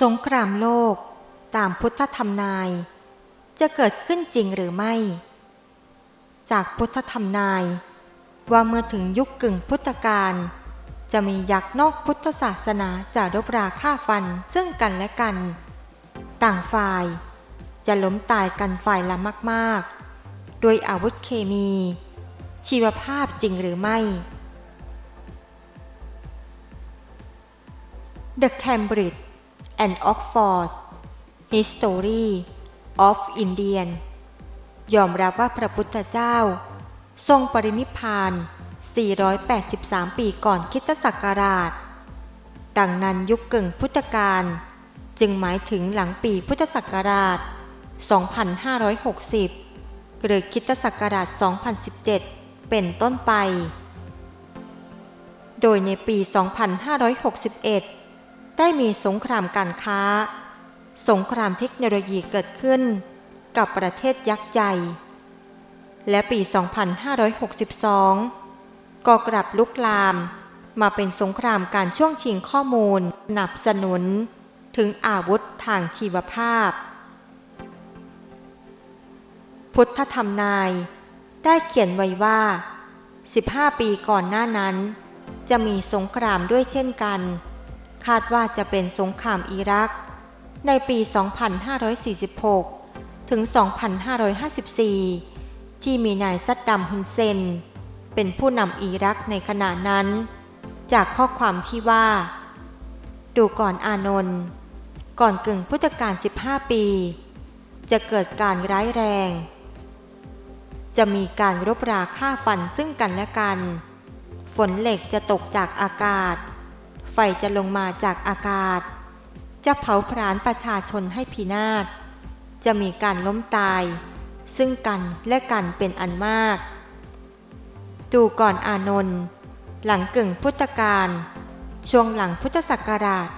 สงครามโลกตามพุทธธรรมนาย จะเกิดขึ้นจริงหรือไม่ จากพุทธธรรมนาย ว่าเมื่อถึงยุคกึ่งพุทธกาลจะมียักษ์นอกพุทธศาสนาจะรบราฆ่าฟันซึ่งกันและกัน ต่างฝ่ายจะล้มตายกันฝ่ายละมากๆ โดยอาวุธเคมี ชีวภาพจริงหรือไม่ The Cambridge and Oxford History of Indian ยอมรับว่าพระพุทธเจ้า ทรงปรินิพาน 483 ปีก่อนคริสตศักราช ดังนั้นยุคกึ่งพุทธกาลจึงหมายถึงหลังปีพุทธศักราช 2560 หรือคริสตศักราช 2017 เป็นต้นไป โดยในปี 2561 ได้มีสงครามการค้า สงครามเทคโนโลยีเกิดขึ้น กับประเทศยักษ์ใหญ่ และปี 2562 ก็กลับลุกลามมาเป็นสงครามการช่วงชิงข้อมูลสนับสนุน ถึงอาวุธทางชีวภาพ พุทธธรรมนายได้เขียนไว้ว่า 15 ปีก่อนหน้านั้น จะมีสงครามด้วยเช่นกัน คาดว่าจะเป็นสงครามอิรัก ในปี 2546 ถึง 2554 ที่มีนายซัดดัมฮุนเซน เป็นผู้นำอิรักในขณะนั้น จากข้อความที่ว่า ดูก่อนอานนท์ก่อนกึ่งพุทธกาล15 ปี จะเกิดการร้ายแรง จะมีการรบราฆ่าฟันซึ่งกันและกัน ฝนเหล็กจะตกจากอากาศ ฟจะลงมาจากอากาศ จะเผาผลาญประชาชนให้พินาศ จะมีการล้มตาย ซึ่งกันและกันเป็นอันมาก ดูก่อนอานนท์หลังกึ่งพุทธกาลช่วงหลังพุทธศักราช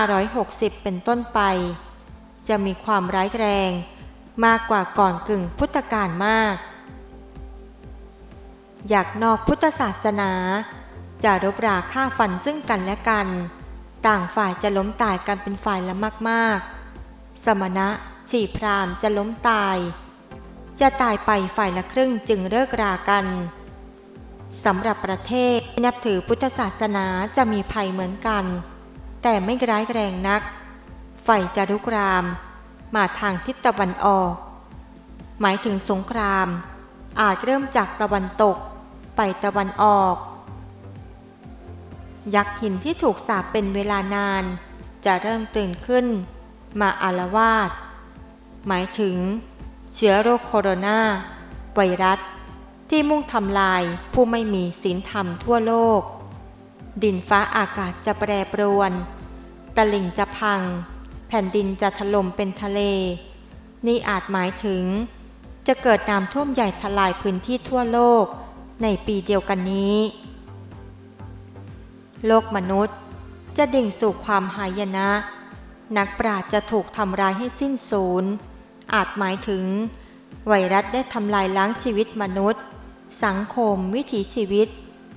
560 เป็นต้นไป จะมีความร้ายแรงมากกว่าก่อนกึ่งพุทธกาลมาก อยากนอกพุทธศาสนา จะรบราฆ่าฟันซึ่งกันและกัน ต่างฝ่ายจะล้มตายกันเป็นฝ่ายละมากๆ สมณะฉีพรามจะล้มตาย จะตายไปฝ่ายละครึ่งจึงเลิกรากันสำหรับประเทศนับถือพุทธศาสนาจะมีภัยเหมือนกัน แต่ไม่ร้ายแรงนักไฟจะลุกราม มาทางทิศตะวันออก หมายถึงสงคราม อาจเริ่มจากตะวันตกไปตะวันออก ยักษ์หินที่ถูกสาปเป็นเวลานาน จะเริ่มตื่นขึ้น มาอารวาสหมายถึง เชื้อโรคโคโรนาไวรัส ที่มุ่งทำลายผู้ไม่มีศีลธรรมทั่วโลก ดินฟ้าอากาศจะแปรปรวนตะลิ่งจะพัง แผ่นดินจะถล่มเป็นทะเล นี่อาจหมายถึง จะเกิดน้ำท่วมใหญ่ทลายพื้นที่ทั่วโลก ในปีเดียวกันนี้ โลกมนุษย์จะดิ่งสู่ความหายนะ นักปราชญ์จะถูกทำลายให้สิ้นสูญอาจหมายถึง ไวรัสได้ทำลายล้างชีวิตมนุษย์ สังคม วิถีชีวิต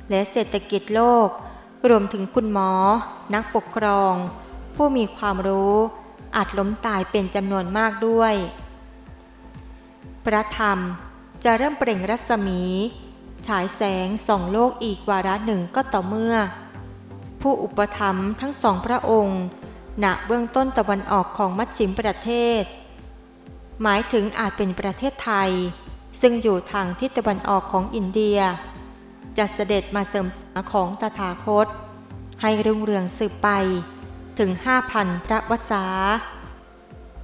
และเศรษฐกิจโลก รวมถึงคุณหมอ นักปกครอง ผู้มีความรู้ อาจล้มตายเป็นจำนวนมากด้วย พระธรรมจะเริ่มเปล่งรัศมี ฉายแสงส่องโลกอีกวาระหนึ่งก็ต่อเมื่อ ผู้อุปถัมภ์ทั้งสองพระองค์ ณเบื้องต้นตะวันออกของมัชชิมประเทศ หมายถึงอาจเป็นประเทศไทย ซึ่งอยู่ทางทิศตะวันออกของอินเดีย จะเสด็จมาเสริมสาของตถาคต ให้รุ่งเรืองสืบไปถึงห้าพันพระวษา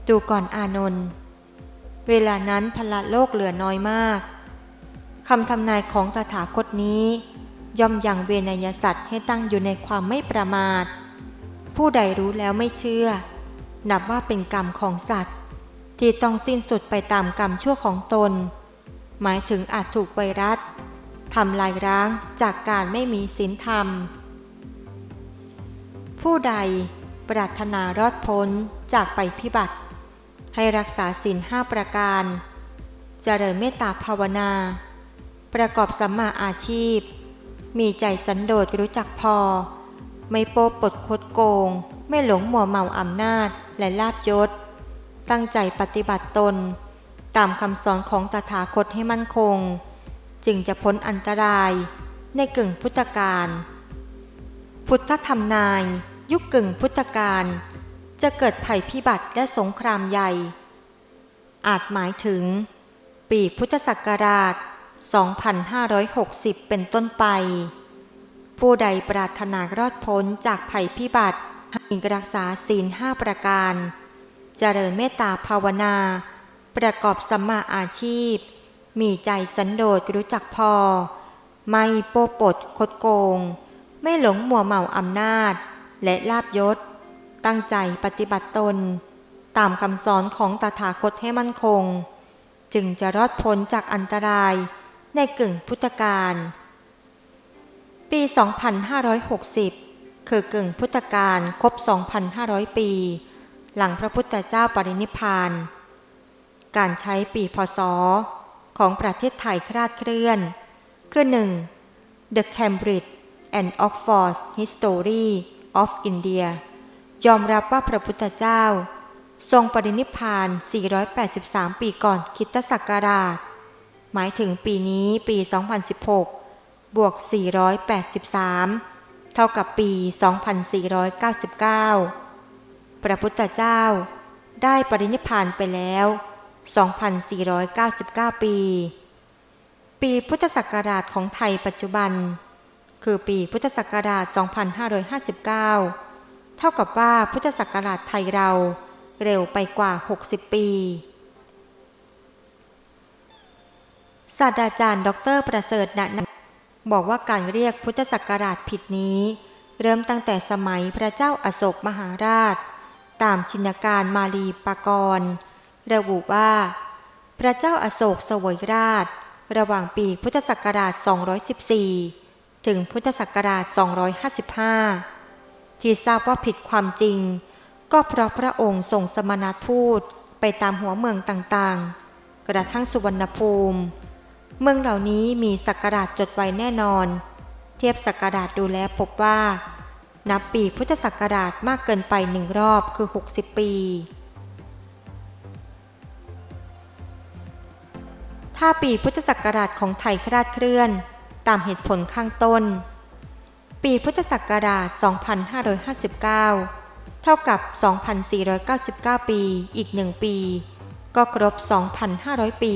ดูก่อนอานนท์เวลานั้นพละโลกเหลือน้อยมากคำทำนายของตถาคตนี้ ย่อมยังเวนยสัตว์ให้ตั้งอยู่ในความไม่ประมาท ผู้ใดรู้แล้วไม่เชื่อ นับว่าเป็นกรรมของสัตว์ ที่ต้องสิ้นสุดไปตามกรรมชั่วของตน หมายถึงอาจถูกไวรัสทำลายร้างจากการไม่มีศีลธรรม ผู้ใดปรารถนารอดพ้นจากไปพิบัติ ให้รักษาศีลห้าประการจเจริญเมตตาภาวนา ประกอบสัมมาอาชีพ มีใจสันโดษรู้จักพอ ไม่โป๊ปดคดโกง ไม่หลงหมัวเมาอำนาจและลาบยศ ตั้งใจปฏิบัติตน ตามคำสอนของตถาคตให้มั่นคง จึงจะพ้นอันตรายในกึ่งพุทธกาลพุทธธรรมนาย ยุคกึ่งพุทธกาลจะเกิดภัยพิบัติและสงครามใหญ่ อาจหมายถึง ปีพุทธศักราช 2560 เป็นต้นไป ผู้ใดปรารถนารอดพ้นจากภัยพิบัติให้รักษาศีลห้าประการ เจริญเมตตาภาวนา ประกอบสัมมาอาชีพ มีใจสันโดษรู้จักพอ ไม่โป้ปดคดโกง ไม่หลงมัวเมาอำนาจ และลาบยศ ตั้งใจปฏิบัติตน ตามคำสอนของตถาคตให้มั่นคง จึงจะรอดพ้นจากอันตราย ในกึ่งพุทธกาลปี 2560 คือกึ่งพุทธกาลครบ 2,500 ปี หลังพระพุทธเจ้าปรินิพาน การใช้ปีพศ ของประเทศไทยคลาดเคลื่อน คือ 1. The Cambridge and Oxford History of India ยอมรับว่าพระพุทธเจ้า ทรงปรินิพาน 483 ปีก่อนคริสตศักราช หมายถึงปีนี้ปี 2016 บวก 483 เท่ากับปี 2499 พระพุทธเจ้าได้ปรินิพพานไปแล้ว 2,499 ปี ปีพุทธศักราชของไทยปัจจุบัน คือปีพุทธศักราช 2559 เท่ากับว่าพุทธศักราชไทยเราเร็วไปกว่า 60 ปี ศาสตราจารย์ ดร ประเสริฐณนบอกว่าการเรียกพุทธศักราชผิดนี้ เริ่มตั้งแต่สมัยพระเจ้าอาโศกมหาราช ตามชินการมาลีปากร ระบุว่า พระเจ้าอาโศกเสวยราช ระหว่างปีพุทธศักราช 214 ถึงพุทธศักราช 255 ที่ทราบว่าผิดความจริง ก็เพราะพระองค์ทรงสมณทูตไปตามหัวเมืองต่างๆ กระทั่งสุวรรณภูมิ เมืองเหล่านี้มีศักราชจดไว้แน่นอน เทียบศักราชดูแลพบว่า นับปีพุทธศักราชมากเกินไปหนึ่งรอบคือ 60 ปี ถ้าปีพุทธศักราชของไทยคลาดเคลื่อน ตามเหตุผลข้างต้น ปีพุทธศักราช 2559 เท่ากับ 2,499 ปีอีกหนึ่งปี ก็ครบ 2,500 ปี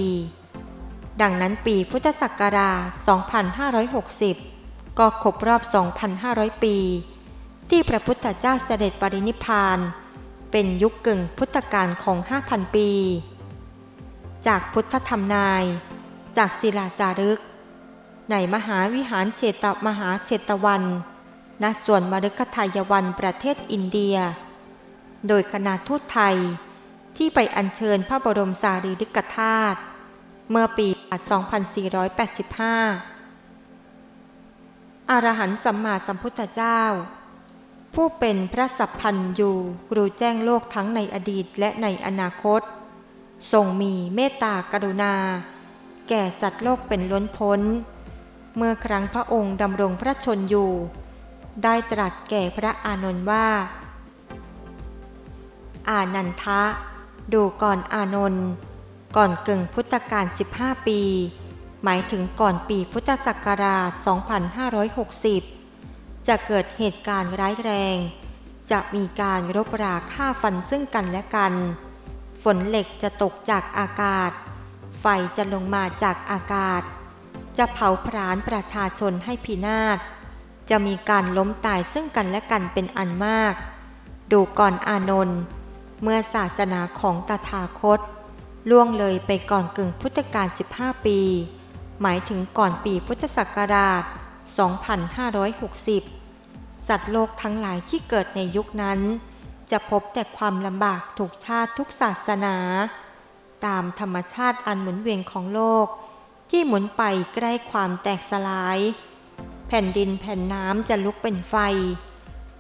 ดังนั้นปีพุทธศักราช 2560 ก็ครบรอบ 2,500 ปี ที่พระพุทธเจ้าเสด็จปรินิพพาน เป็นยุคกึ่งพุทธกาลของ 5,000 ปี จากพุทธธรรมนาย จากศิลาจารึก ในมหาวิหารเชตมหาเชตวัน ณ ส่วนมฤคทายวันประเทศอินเดีย โดยคณะทูตไทยที่ไปอัญเชิญพระบรมสารีริกธาตุ เมื่อปี 2485 อรหันต์สัมมาสัมพุทธเจ้า ผู้เป็นพระสัพพันยูรู้แจ้งโลกทั้งในอดีตและในอนาคต ทรงมีเมตตากรุณา แก่สัตว์โลกเป็นล้นพ้น เมื่อครั้งพระองค์ดำรงพระชนอยู่ ได้ตรัสแก่พระอานนท์ว่า อานันทะ ดูก่อนอานนท์ ก่อนกึ่งพุทธกาล 15 ปี หมายถึงก่อนปีพุทธศักราช 2560 จะเกิดเหตุการณ์ร้ายแรง จะมีการรบราฆ่าฟันซึ่งกันและกัน ฝนเหล็กจะตกจากอากาศ ไฟจะลงมาจากอากาศ จะเผาผลาญประชาชนให้พินาศ จะมีการล้มตายซึ่งกันและกันเป็นอันมาก ดูก่อนอานนท์เมื่อศาสนาของตถาคต ล่วงเลยไปก่อนกึ่งพุทธกาล 15 ปี หมายถึงก่อนปีพุทธศักราช 2560 สัตว์โลกทั้งหลายที่เกิดในยุคนั้น จะพบแต่ความลำบากถูกชาติทุกศาสนา ตามธรรมชาติอันหมุนเวียนของโลก ที่หมุนไปใกล้ความแตกสลาย แผ่นดินแผ่นน้ำจะลุกเป็นไฟ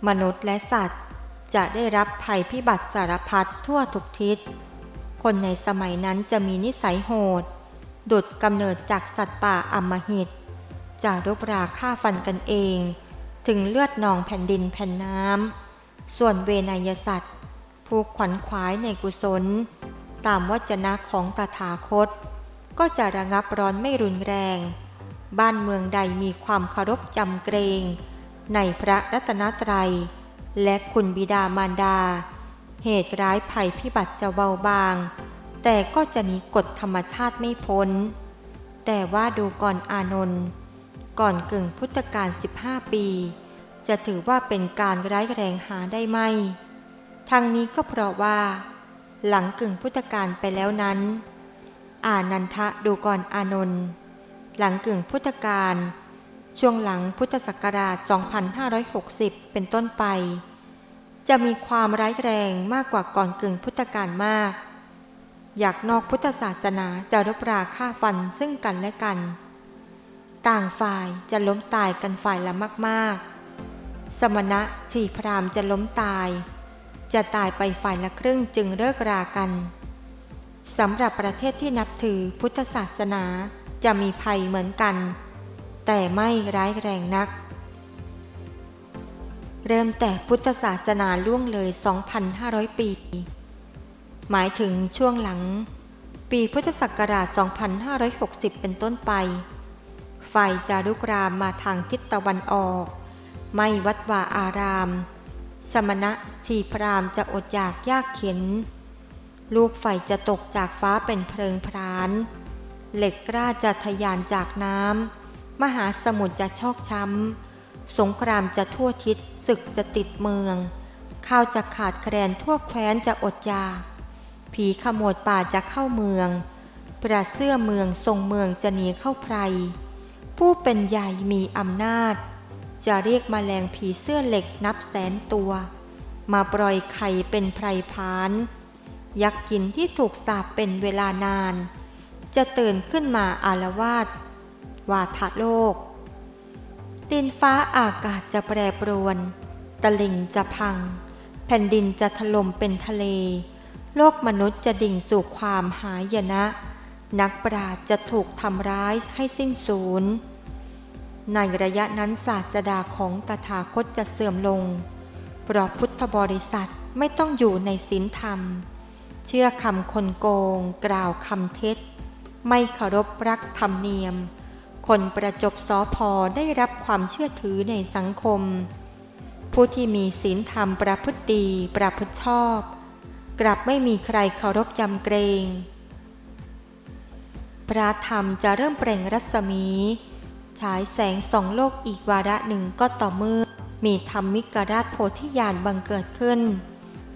มนุษย์และสัตว์จะได้รับภัยพิบัติสารพัดทั่วทุกทิศ คนในสมัยนั้นจะมีนิสัยโหด ดุดกำเนิดจากสัตว์ป่าอมหิตจะรบราฆ่าฟันกันเอง ถึงเลือดนองแผ่นดินแผ่นน้ำ ส่วนเวนยสัตว์ ผู้ขวัญขวายในกุศล ตามวจนะของตถาคต ก็จะระงับร้อนไม่รุนแรง บ้านเมืองใดมีความเคารพจำเกรง ในพระรัตนตรัย และคุณบิดามารดา เหตุร้ายภัยพิบัติจะเบาบาง แต่ก็จะหนีกฎธรรมชาติไม่พ้น แต่ว่าดูก่อนอานนท์ก่อนกึ่งพุทธกาล15 ปี จะถือว่าเป็นการร้ายแรงหาได้ไหมทางนี้ก็เพราะว่า หลังกึ่งพุทธกาลไปแล้วนั้น อานันทะดูก่อนอานนท์หลังกึ่งพุทธกาลช่วงหลังพุทธศักราช 2560 เป็นต้นไป จะมีความร้ายแรงมากกว่าก่อนกึ่งพุทธกาลมาก อยากนอกพุทธศาสนาจะรบราฆ่าฟันซึ่งกันและกัน ต่างฝ่ายจะล้มตายกันฝ่ายละมากๆ สมณะสี่พรามจะล้มตาย จะตายไปฝ่ายละครึ่งจึงเลิกรากันสำหรับประเทศที่นับถือพุทธศาสนาจะมีภัยเหมือนกัน แต่ไม่ร้ายแรงนัก เริ่มแต่พุทธศาสนาล่วงเลย 2,500 ปี หมายถึงช่วงหลัง ปีพุทธศักราช 2560 เป็นต้นไปไฟจะลุกรามมาทางทิศตะวันออก ไม่วัดวาอาราม สมณะชีพรามจะอดอยากยากเข็น ลูกไฟจะตกจากฟ้าเป็นเพลิงพราน เหล็กกล้าจะทะยานจากน้ำ มหาสมุทรจะชอกช้ำ สงครามจะทั่วทิศศึกจะติดเมือง ข้าวจะขาดแคลนทั่วแคว้นจะอดอยาก ผีขโมดป่าจะเข้าเมือง ประเสื้อเมืองทรงเมืองจะหนีเข้าไพร ผู้เป็นใหญ่มีอำนาจ จะเรียกมแมลงผีเสื้อเหล็กนับแสนตัว มาปล่อยไข่เป็นไพรพาน ยักษ์หินที่ถูกสาปเป็นเวลานาน จะตื่นขึ้นมาอารวาสวาทะโลก ดินฟ้าอากาศจะแปรปรวนตะลิ่งจะพัง แผ่นดินจะถล่มเป็นทะเล โลกมนุษย์จะดิ่งสู่ความหายนะ นักปราชญ์จะถูกทำร้ายให้สิ้นสูญ ในระยะนั้นศาสดาของตถาคตจะเสื่อมลง เพราะพุทธบริษัทไม่ต้องอยู่ในศีลธรรม เชื่อคำคนโกง กล่าวคำเท็จ ไม่เคารพรักธรรมเนียม คนประจบสอพอได้รับความเชื่อถือในสังคม ผู้ที่มีศีลธรรมประพฤติดีประพฤติชอบ กลับไม่มีใครเคารพจำเกรง พระธรรมจะเริ่มเปล่งรัศมีฉายแสงสองโลกอีกวาระหนึ่งก็ต่อเมื่อ มีธรรมมิกราชโพธิญาณบังเกิดขึ้น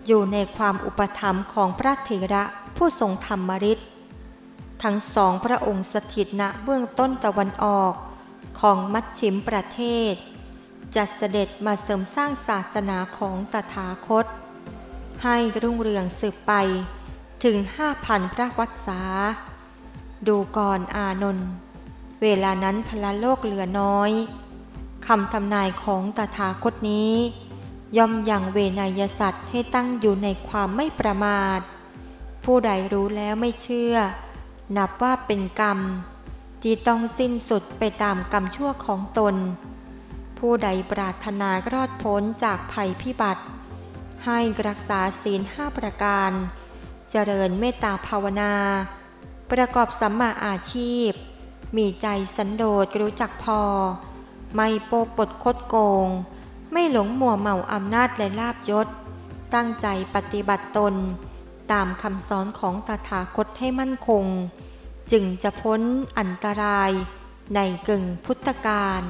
อยู่ในความอุปถัมภ์ของพระเถระผู้ทรงธรรมฤทธิ์ ทั้งสองพระองค์สถิตณเบื้องต้นตะวันออกของมัชชิมประเทศ จัดเสด็จมาเสริมสร้างศาสนาของตถาคต ให้รุ่งเรืองสืบไปถึงห้าพันพระวัดษาดูก่อนอานนท์เวลานั้นพละโลกเหลือน้อยคำทำนายของตถาคตนี้ ย่อมยังเวนยสัตว์ให้ตั้งอยู่ในความไม่ประมาท ผู้ใดรู้แล้วไม่เชื่อ นับว่าเป็นกรรม ที่ต้องสิ้นสุดไปตามกรรมชั่วของตน ผู้ใดปรารถนารอดพ้นจากภัยพิบัติ ให้รักษาศีลห้าประการ เจริญเมตตาภาวนา ประกอบสัมมาอาชีพ มีใจสันโดษรู้จักพอ ไม่โปปดคดโกง ไม่หลงมัวเมาอำนาจและลาบยศ ตั้งใจปฏิบัติตน ตามคำสอนของตถาคตให้มั่นคง จึงจะพ้นอันตรายในกึ่งพุทธกาล